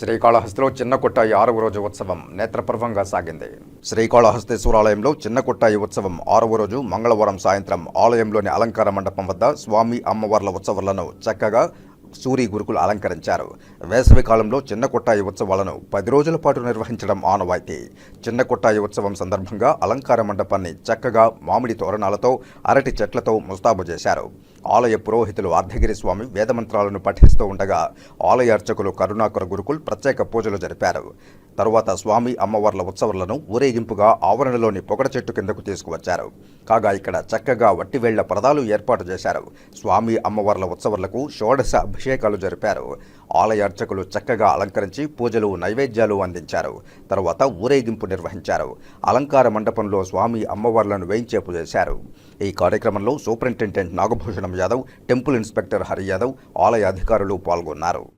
శ్రీకాళహస్తిలో చిన్న కొట్టాయి ఆరవ రోజు ఉత్సవం. నేత్రపర్వంగా సాగింది. శ్రీకాళహస్తేశ్వరాలయంలో చిన్న కొట్టాయి ఉత్సవం ఆరవ రోజు మంగళవారం సాయంత్రం. ఆలయంలోని అలంకార మండపం వద్ద స్వామి అమ్మవార్ల ఉత్సవాలను చక్కగా సూరి గురుకులు అలంకరించారు. వేసవి కాలంలో చిన్న కొట్టాయి ఉత్సవాలను పది రోజుల పాటు నిర్వహించడం ఆనవాయితీ. చిన్న కొట్టాయి ఉత్సవం సందర్భంగా అలంకార మండపాన్ని చక్కగా మామిడి తోరణాలతో అరటి చెట్లతో ముస్తాబు చేశారు. ఆలయ పురోహితులు అర్ధగిరి స్వామి వేదమంత్రాలను పఠిస్తూ ఉండగా ఆలయ అర్చకులు కరుణాకర గురుకుల్ ప్రత్యేక పూజలు జరిపారు. తరువాత స్వామి అమ్మవార్ల ఉత్సవాలను ఊరేగింపుగా ఆవరణలోని పొగడ చెట్టు కిందకు తీసుకువచ్చారు. కాగా ఇక్కడ చక్కగా వట్టివేళ్ళ ప్రదాలు ఏర్పాటు చేశారు. స్వామి అమ్మవార్ల ఉత్సవాలకు షోడశ అభిషేకాలు జరిపారు. ఆలయ అర్చకులు చక్కగా అలంకరించి పూజలు నైవేద్యాలు అందించారు. తరువాత ఊరేగింపు నిర్వహించారు. అలంకార మండపంలో స్వామి అమ్మవార్లను వేయించేపు చేశారు. ఈ కార్యక్రమంలో superintendent Nagabhushanam Yadav temple inspector Hari Yadav ఆలయ అధికారులు పాల్గొన్నారు.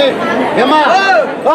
లేదు రేపు ఊరు ఓ,